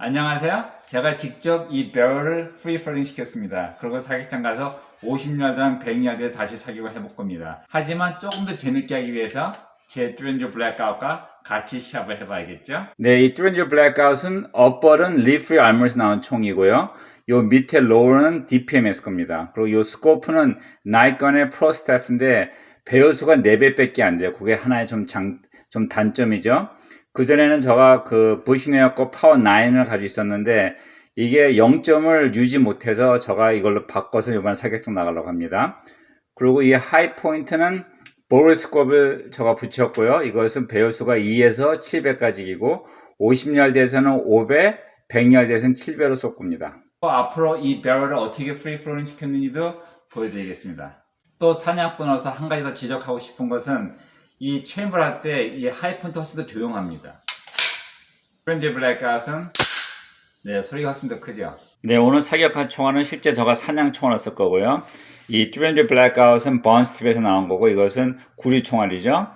안녕하세요. 제가 직접 이 배럴을 프리 플링 시켰습니다. 그리고 사격장 가서 50야드랑 100야드에 다시 사격을 해볼 겁니다. 하지만 조금 더 재밌게 하기 위해서 제 트렌저 블랙아웃과 같이 시합을 해봐야겠죠? 네, 이 트렌저 블랙아웃은 업벌은 리프리 알머에서 나온 총이고요. 요 밑에 로우는 DPMS 겁니다. 그리고 요 스코프는 나이건의 프로스타프인데 배열수가 4배 밖에 안 돼요. 그게 하나의 좀 장, 좀 단점이죠. 그전에는 제가 그 보시네어 거 파워 9을 가지고 있었는데 이게 0점을 유지 못해서 제가 이걸로 바꿔서 이번 사격장 나가려고 합니다. 그리고 이 하이 포인트는 보르스콥을 제가 붙였고요. 이것은 배열수가 2에서 700까지이고 50얄드에서는 5배, 100얄드에서는 7배로 쏟습니다. 앞으로 이 배럴을 어떻게 프리 플로링 시켰는지도 보여드리겠습니다. 또 사냥꾼으로서 한 가지 더 지적하고 싶은 것은 이 체인벌 할때 이 하이폰 터스도 조용합니다. 프렌즈 블랙아웃은 네 소리가 훨씬 더 크죠. 네 오늘 사격한 총알은 실제 저가 사냥 총알을 쓸 거고요. 이 트렌드 블랙아웃은 번스트에서 나온 거고 이것은 구리 총알이죠.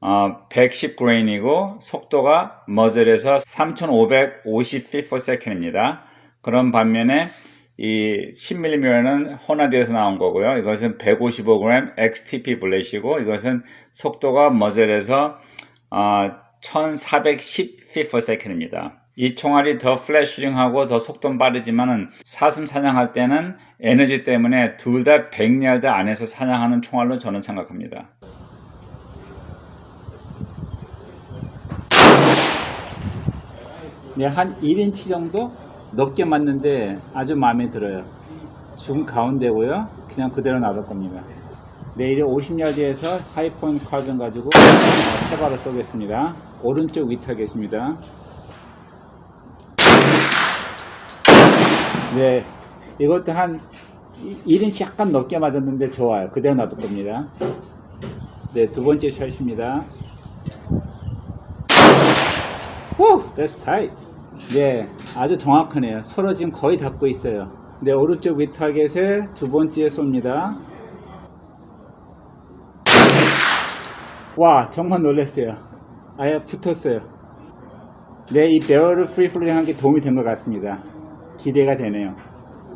어, 110그레인이고 속도가 머즐에서 3550 feet per second입니다. 그런 반면에 이 10mm는 호나디에서 나온 거고요. 이것은 155g XTP 블렛이고 이것은 속도가 머즐에서 어, 1410 feet second입니다. 이 총알이 더 플래시링하고 더 속도는 빠르지만은 사슴 사냥할 때는 에너지 때문에 둘 다 100야드 안에서 사냥하는 총알로 저는 생각합니다. 네, 한 1인치 정도 높게 맞는데 아주 마음에 들어요. 지금 가운데고요. 그냥 그대로 놔둘 겁니다. 내일에 50야드에서 하이포인트 카드 가지고 세 발을 쏘겠습니다. 오른쪽 위타겠습니다. 네, 이것도 한 1인치 약간 넘게 맞았는데 좋아요. 그대로 놔둘 겁니다. 네, 두 번째 샷입니다. 후, that's. 네, 아주 정확하네요. 서로 지금 거의 닿고 있어요. 네, 오른쪽 위타겟에 두 번째 쏩니다. 와, 정말 놀랐어요. 아예 붙었어요. 네, 이 배럴을 프리플링 한게 도움이 된 것 같습니다. 기대가 되네요.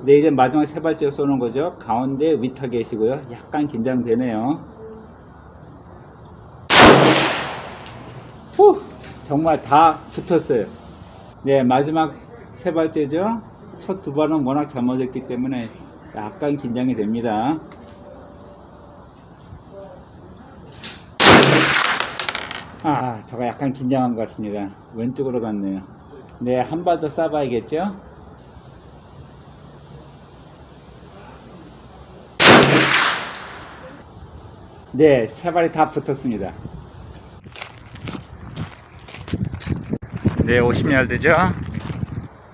네, 이제 마지막 세 발째 쏘는 거죠. 가운데 위타겟이고요. 약간 긴장되네요. 후! 정말 다 붙었어요. 네, 마지막 세 발째죠. 첫 두 발은 워낙 잘 맞았기 때문에 약간 긴장이 됩니다. 아, 제가 약간 긴장한 것 같습니다. 왼쪽으로 갔네요. 네, 한 발 더 쏴봐야겠죠? 네, 세 발이 다 붙었습니다. 네, 50얄드죠.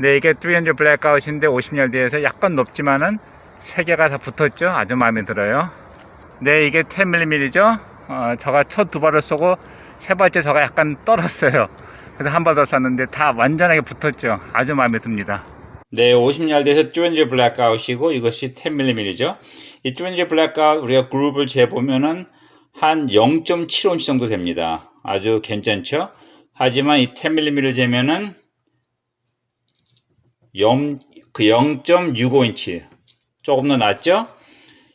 네, 이게 300 블랙아웃인데 50얄드에서 약간 높지만은 세 개가 다 붙었죠. 아주 마음에 들어요. 네, 이게 10mm죠. 어, 저가 첫 두 발을 쏘고 세 번째 저가 약간 떨었어요. 그래서 한 발 더 쐈는데 다 완전하게 붙었죠. 아주 마음에 듭니다. 네, 50얄드에서 200 블랙아웃이고 이것이 10mm죠. 이200 블랙아웃 우리가 그룹을 재보면은 한 0.75인치 정도 됩니다. 아주 괜찮죠? 하지만 이 10mm를 재면은 0, 그 0.65인치 조금 더 낮죠?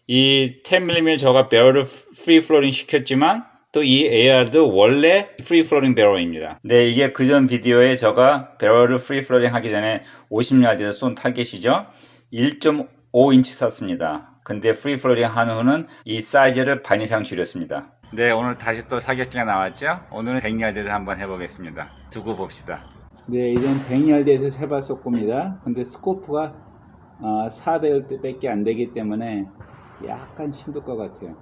이 10mm 저가 배럴을 프리 플로링 시켰지만 또 이 AR도 원래 프리 플로링 배럴입니다. 네, 이게 그전 비디오에 제가 배럴을 프리 플로링 하기 전에 50야드에서 쏜 타겟이죠. 1.5인치 쐈습니다. 근데 프리 플로링 한 후는 이 사이즈를 반 이상 줄였습니다. 네, 오늘 다시 또 사격기가 나왔죠? 오늘은 100야드를 한번 해보겠습니다. 두고 봅시다. 네, 이젠 100야드에서 세발 쏘겁니다. 근데 스코프가 어, 400밖에 안 되기 때문에 약간 힘들 것 같아요.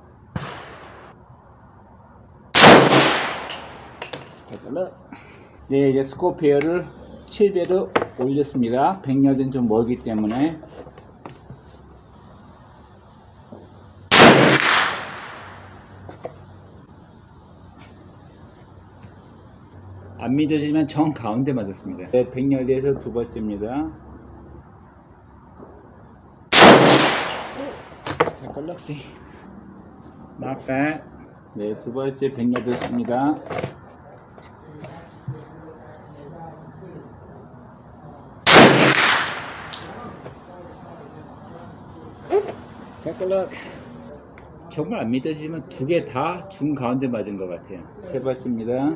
네, 이제 스코피어를 7배로 올렸습니다. 100야드는 좀 멀기 때문에. 안 믿어지면 정 가운데 맞았습니다. 네, 백열대에서 두 번째입니다. 어? 걸럭시 나빠 네, 두 번째 백야드입니다. 백걸럭 정말 안 믿어지지만 두 개 다 중 가운데 맞은 것 같아요. 세 번째입니다.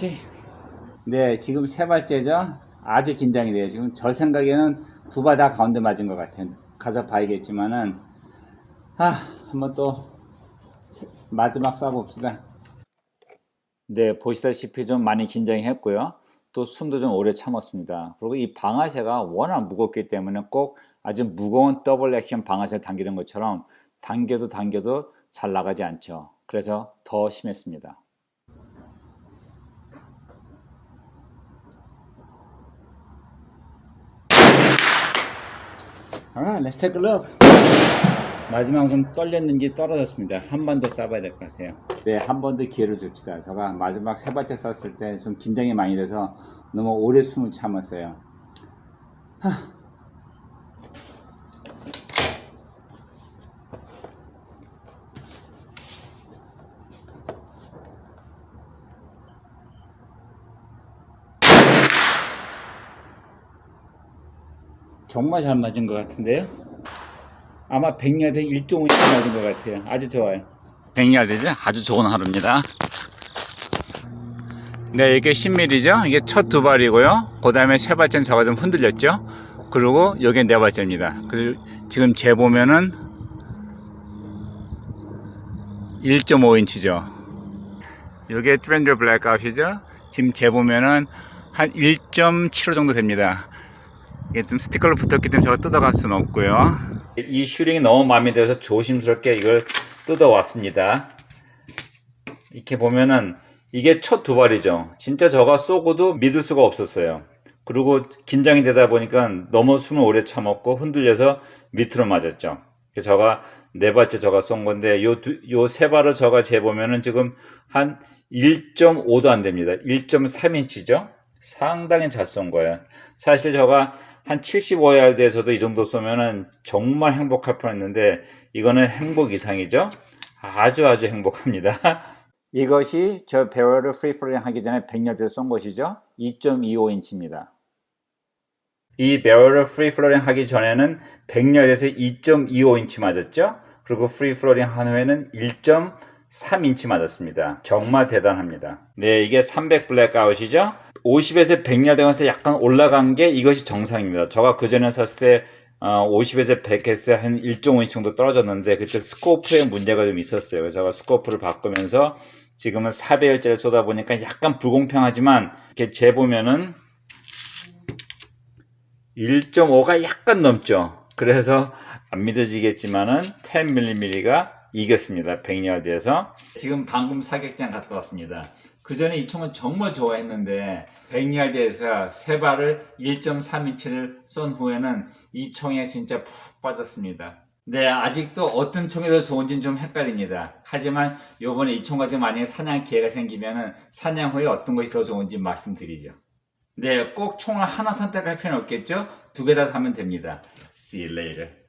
다시. 네, 지금 세 발째죠. 아주 긴장이 돼요. 지금 저 생각에는 두 발 다 가운데 맞은 것 같아요. 가서 봐야겠지만은, 아, 한번 또 마지막 쏴봅시다. 네, 보시다시피 좀 많이 긴장했고요. 또 숨도 좀 오래 참았습니다. 그리고 이 방아쇠가 워낙 무겁기 때문에 꼭 아주 무거운 더블 액션 방아쇠 당기는 것처럼 당겨도 당겨도 잘 나가지 않죠. 그래서 더 심했습니다. Alright, let's take a look. 마지막 좀 떨렸는지 떨어졌습니다. 한 번 더 쏴봐야 될 것 같아요. 네, 한 번 더 기회를 줍시다. 제가 마지막 세 번째 쐈을 때 좀 긴장이 많이 돼서 너무 오래 숨을 참았어요. 하. 정말 잘 맞은 것 같은데요? 아마 100야드 1.5인 맞은 것 같아요. 아주 좋아요. 100야드죠? 아주 좋은 하루입니다. 네, 이게 10mm죠? 이게 첫 두 발이고요. 그 다음에 세 발째는 저가 좀 흔들렸죠? 그리고 여기 네 발째입니다. 그리고 지금 재보면은 1.5인치죠. 이게 트렌드 블랙아웃이죠? 지금 재보면은 한 1.75 정도 됩니다. 이게 좀 스티커로 붙었기 때문에 저거 뜯어갈 수는 없고요. 이 슈링이 너무 마음에 들어서 조심스럽게 이걸 뜯어왔습니다. 이렇게 보면은 이게 첫 두 발이죠. 진짜 저가 쏘고도 믿을 수가 없었어요. 그리고 긴장이 되다 보니까 너무 숨을 오래 참았고 흔들려서 밑으로 맞았죠. 저가 네 발째 저가 쏜 건데 요 요 세 발을 저가 재보면은 지금 한 1.5도 안 됩니다. 1.3인치죠. 상당히 잘 쏜 거예요. 사실 저가 한 75야드에서도 이 정도 쏘면은 정말 행복할 뻔했는데 이거는 행복 이상이죠. 아주 아주 행복합니다. 이것이 저 배럴을 프리플링 하기 전에 100야드 쏜 것이죠. 2.25인치입니다. 이 배럴을 프리플로링 하기 전에는 100야드에서 2.25인치 맞았죠. 그리고 프리플로링 한 후에는 1.3인치 맞았습니다. 정말 대단합니다. 네, 이게 300 블랙아웃이죠. 50에서 100야드 가서 약간 올라간 게 이것이 정상입니다. 제가 그전에 샀을 때 어, 50에서 100 했을 때 한 1.5인치 정도 떨어졌는데 그때 스코프에 문제가 좀 있었어요. 그래서 제가 스코프를 바꾸면서 지금은 4배열짜리 쏘다 보니까 약간 불공평하지만 이렇게 재보면은 1.5가 약간 넘죠. 그래서 안 믿어지겠지만은 10mm가 이겼습니다. 100야드에서. 지금 방금 사격장 갔다 왔습니다. 그 전에 이 총은 정말 좋아했는데 100야드에서 세 발을 1.3인치를 쏜 후에는 이 총에 진짜 푹 빠졌습니다. 네, 아직도 어떤 더 좋은지는 좀 헷갈립니다. 하지만 요번에 이 총과 지금 만약에 사냥 기회가 생기면은 사냥 후에 어떤 것이 더 좋은지 말씀드리죠. 네, 꼭 총을 하나 선택할 필요는 없겠죠? 두 개 다 사면 됩니다. See you later.